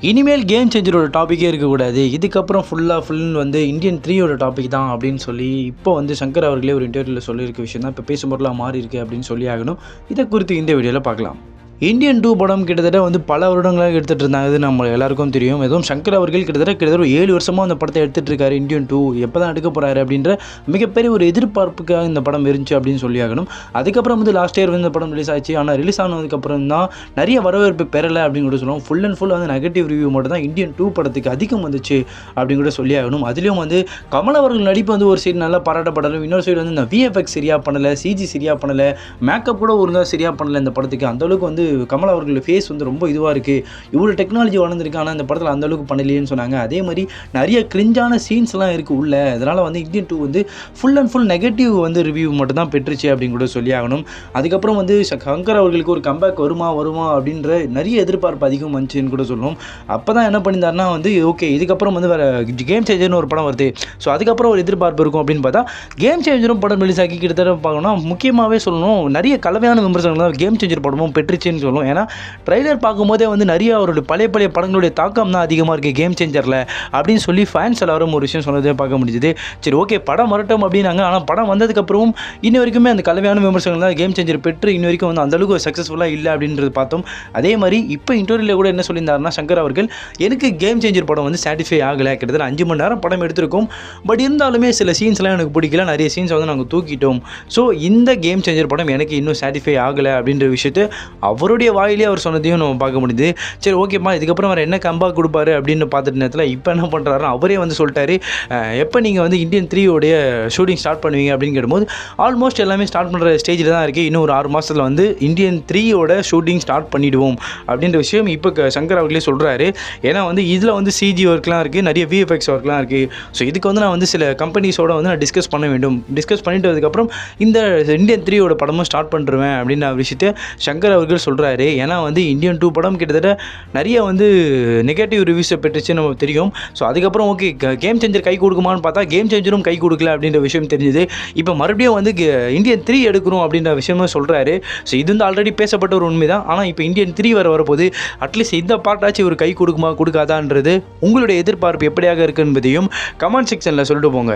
இனிமேல் கேம் சேஞ்சரோட டாப்பிக்கே இருக்கக்கூடாது. இதுக்கப்புறம் ஃபுல்லாக ஃபுல் வந்து இந்தியன் த்ரீயோட டாபிக் தான் அப்படின்னு சொல்லி இப்போ வந்து சங்கர் அவர்களே ஒரு இன்டர்வியூவில் சொல்லியிருக்க விஷயம் தான். இப்போ பேசும் மாறி இருக்குது அப்படின்னு சொல்லி ஆகணும். இதை குறித்து இந்த வீடியோவில் பார்க்கலாம். இந்தியன் டூ படம் கிட்டத்தட்ட வந்து பல வருடங்களாக எடுத்துகிட்டு இருந்தாங்க. அது நம்ம எல்லாருக்கும் தெரியும். எதுவும் சங்கர் அவர்கள் கிட்டத்தட்ட கிட்டத்தட்ட ஒரு ஏழு வருஷமாக அந்த படத்தை எடுத்துகிட்டு இருக்காரு. இந்தியன் டூ எப்போ தான் எடுக்க போகிறாரு அப்படின்ற மிகப்பெரிய ஒரு எதிர்பார்ப்புக்காக இந்த படம் இருந்துச்சு அப்படின்னு சொல்லி ஆகணும். அதுக்கப்புறம் வந்து லாஸ்ட் இயர் வந்து இந்த படம் ரிலீஸ் ஆச்சு. ஆனால் ரிலீஸ் ஆனதுக்கப்புறம் தான் நிறைய வரவேற்பு பெறலை அப்படின்னு கூட சொல்லுவோம் ஃபுல் அண்ட் ஃபுல் வந்து நெகட்டிவ் ரிவ்யூ மட்டும் தான் இந்தியன் டூ படத்துக்கு அதிகம் வந்துச்சு அப்படின்னு கூட சொல்லி ஆகணும். அதுலேயும் வந்து கமல் அவர்கள் நடிப்பு வந்து ஒரு சைடு நல்லா பாராட்டப்படலும் இன்னொரு சைடு வந்து இந்த விஎஃப்எக்ஸ் சரியாக பண்ணலை சிஜி சரியாக பண்ணலை மேக்கப் கூட ஒழுங்காக சரியாக பண்ணலை இந்த படத்துக்கு. அந்த அளவுக்கு வந்து கமல் அவர்கள் ஃபேஸ் வந்து ரொம்ப இதுவாக இருக்குது இவ்வளோ டெக்னாலஜி வளர்ந்துருக்கு ஆனால் இந்த படத்தில் அந்த அளவுக்கு பண்ணலையேன்னு சொன்னாங்க. அதே மாதிரி நிறைய கிரிஞ்சான சீன்ஸ்லாம் இருக்குது உள்ள. அதனால் வந்து இந்தியன் டூ வந்து ஃபுல் அண்ட் ஃபுல் நெகட்டிவ் வந்து ரிவ்யூ மட்டும் தான் பெற்றுச்சு அப்படின்னு கூட சொல்லி ஆகணும். அதுக்கப்புறம் வந்து சங்கர் அவர்களுக்கு ஒரு கம்பேக் வருமா வருமா அப்படின்ற நிறைய எதிர்பார்ப்பு அதிகம் வந்துச்சுன்னு கூட சொல்லுவோம் அப்போ தான் என்ன பண்ணியிருந்தாருன்னா வந்து ஓகே இதுக்கப்புறம் வந்து வேறு கேம் சேஞ்சர்னு ஒரு படம் வருது. ஸோ அதுக்கப்புறம் ஒரு எதிர்பார்ப்பு இருக்கும் அப்படின்னு பார்த்தா கேம் சேஞ்சரும் படம் ரிலீஸ் ஆக்கி கிட்டத்தட்ட பார்க்கணும்னா முக்கியமாகவே சொல்லணும் நிறைய கலவையான விமர்சனங்கள் தான் கேம் சேஞ்சர் படமும் அப்படின்னு சொல்லும். ஏன்னா ட்ரைலர் பார்க்கும்போதே வந்து நிறைய அவருடைய பழைய பழைய படங்களுடைய தாக்கம் தான் அதிகமாக இருக்குது கேம் சேஞ்சரில் அப்படின்னு சொல்லி ஃபேன்ஸ் எல்லாரும் ஒரு விஷயம் சொன்னதே பார்க்க முடிஞ்சுது. சரி ஓகே படம் வரட்டும் அப்படின்னாங்க. ஆனால் படம் வந்ததுக்கப்புறமும் இன்ன வரைக்குமே அந்த கலவையான விமர்சனங்கள் தான் கேம் சேஞ்சர் பெற்று இன்ன வரைக்கும் வந்து அந்தளவுக்கு சக்ஸஸ்ஃபுல்லாக இல்லை அப்படின்றது பார்த்தோம். அதே மாதிரி இப்போ இன்டர்வியூவில் கூட என்ன சொல்லியிருந்தாருன்னா சங்கர் அவர்கள் எனக்கு கேம் சேஞ்சர் படம் வந்து சாட்டிஸ்ஃபை ஆகலை. கிட்டத்தட்ட அஞ்சு மணி நேரம் படம் எடுத்திருக்கோம். பட் இருந்தாலுமே சில சீன்ஸ்லாம் எனக்கு பிடிக்கல. நிறைய சீன்ஸ் வந்து நாங்கள் தூக்கிட்டோம். ஸோ இந்த கேம் சேஞ்சர் படம் எனக்கு இன்னும் சாட்டிஸ்ஃபை ஆகலை அப்படின்ற விஷயத்தை அவருடைய வாயிலே அவர் சொன்னதையும் நம்ம பார்க்க முடியுது சரி ஓகேப்பா இதுக்கப்புறம் அவர் என்ன கம்பா கொடுப்பாரு அப்படின்னு பார்த்துட்டு நேரத்தில் இப்போ என்ன பண்ணுறாருன்னா அவரே வந்து சொல்லிட்டாரு எப்போ நீங்கள் வந்து இந்தியன் த்ரீயோடைய ஷூட்டிங் ஸ்டார்ட் பண்ணுவீங்க? அப்படின்னு கேட்டும்போது ஆல்மோஸ்ட் எல்லாமே ஸ்டார்ட் பண்ணுற ஸ்டேஜில் தான் இருக்குது இன்னும் ஒரு ஆறு மாதத்தில் வந்து இந்தியன் த்ரீயோட ஷூட்டிங் ஸ்டார்ட் பண்ணிடுவோம். அப்படின்ற விஷயம் இப்போ சங்கர் அவர்களே சொல்கிறாரு ஏன்னா வந்து இதில் வந்து சிஜி ஒர்க்லாம் இருக்குது நிறைய விஎஃப்எக்ஸ் ஒர்க்லாம் இருக்குது ஸோ இதுக்கு வந்து நான் வந்து சில கம்பெனிஸோட வந்து நான் டிஸ்கஸ் பண்ண வேண்டும். டிஸ்கஸ் பண்ணிட்டு அதுக்கப்புறம் இந்த இந்தியன் த்ரீயோட படமும் ஸ்டார்ட் பண்ணுறேன் அப்படின்ற விஷயத்தை சங்கர் அவர்கள் சொல்கிறாரு ஏன்னா வந்து இந்தியன் டூ படம் கிட்டத்தட்ட நிறைய வந்து நெகட்டிவ் ரிவ்யூஸை பெற்றுச்சு நமக்கு தெரியும். ஸோ அதுக்கப்புறம் ஓகே கேம் சேஞ்சர் கை கொடுக்குமான்னு பார்த்தா கேம் சேஞ்சரும் கை கொடுக்கல அப்படின்ற விஷயம் தெரிஞ்சுது. இப்போ மறுபடியும் வந்து இந்தியன் த்ரீ எடுக்கணும் அப்படின்ற விஷயமும் சொல்கிறாரு ஸோ இது வந்து ஆல்ரெடி பேசப்பட்ட ஒரு உண்மை தான் ஆனால் இப்போ இந்தியன் த்ரீ வர வரப்போது அட்லீஸ்ட் இந்த பார்ட்டாச்சும் ஒரு கை கொடுக்குமா கொடுக்காதான்றது உங்களுடைய எதிர்பார்ப்பு எப்படியாக இருக்கு என்பதையும் கமெண்ட் செக்ஷனில் சொல்லிட்டு போங்க.